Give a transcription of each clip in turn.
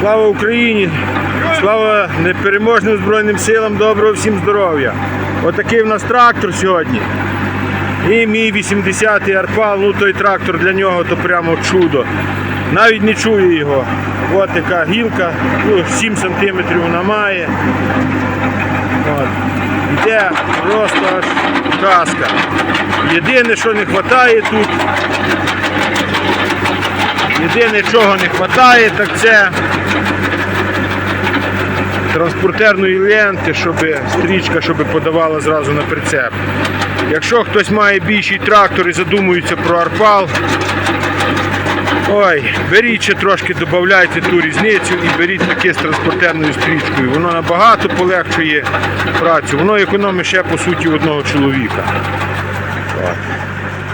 Слава Україні! Слава непереможним Збройним силам, доброго всім здоров'я! Отакий в нас трактор сьогодні. І мій 80-й арпал, ну той трактор для нього то прямо чудо. Навіть не чую його. От така гілка, ну 7 см вона має. От. Йде просто аж казка. Єдине, що не вистачає тут, єдине, чого не вистачає, так це транспортерної ленти, щоб стрічка щоб подавала зразу на прицеп. Якщо хтось має більший трактор і задумується про арпал, ой, беріть ще трошки, додавайте ту різницю і беріть таке з транспортерною стрічкою. Воно набагато полегшує працю. Воно економить ще по суті одного чоловіка.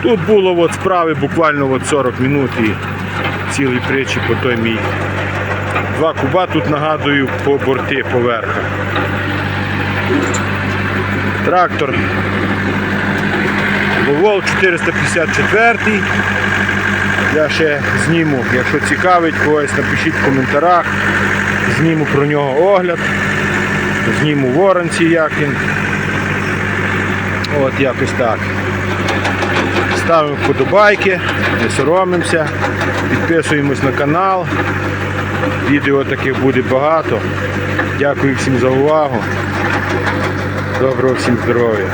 Тут було от справи буквально от 40 минут і цілий притчі по той мій. Два куба тут нагадую по борти поверха. Трактор Вовол 454. Я ще зніму, якщо цікавить когось, напишіть в коментарях. Зніму про нього огляд. Зніму воронці як він. От якось так. Ставимо вподобайки, не соромимося, підписуємось на канал. Відео таких буде багато. Дякую всім за увагу. Доброго всім здоров'я.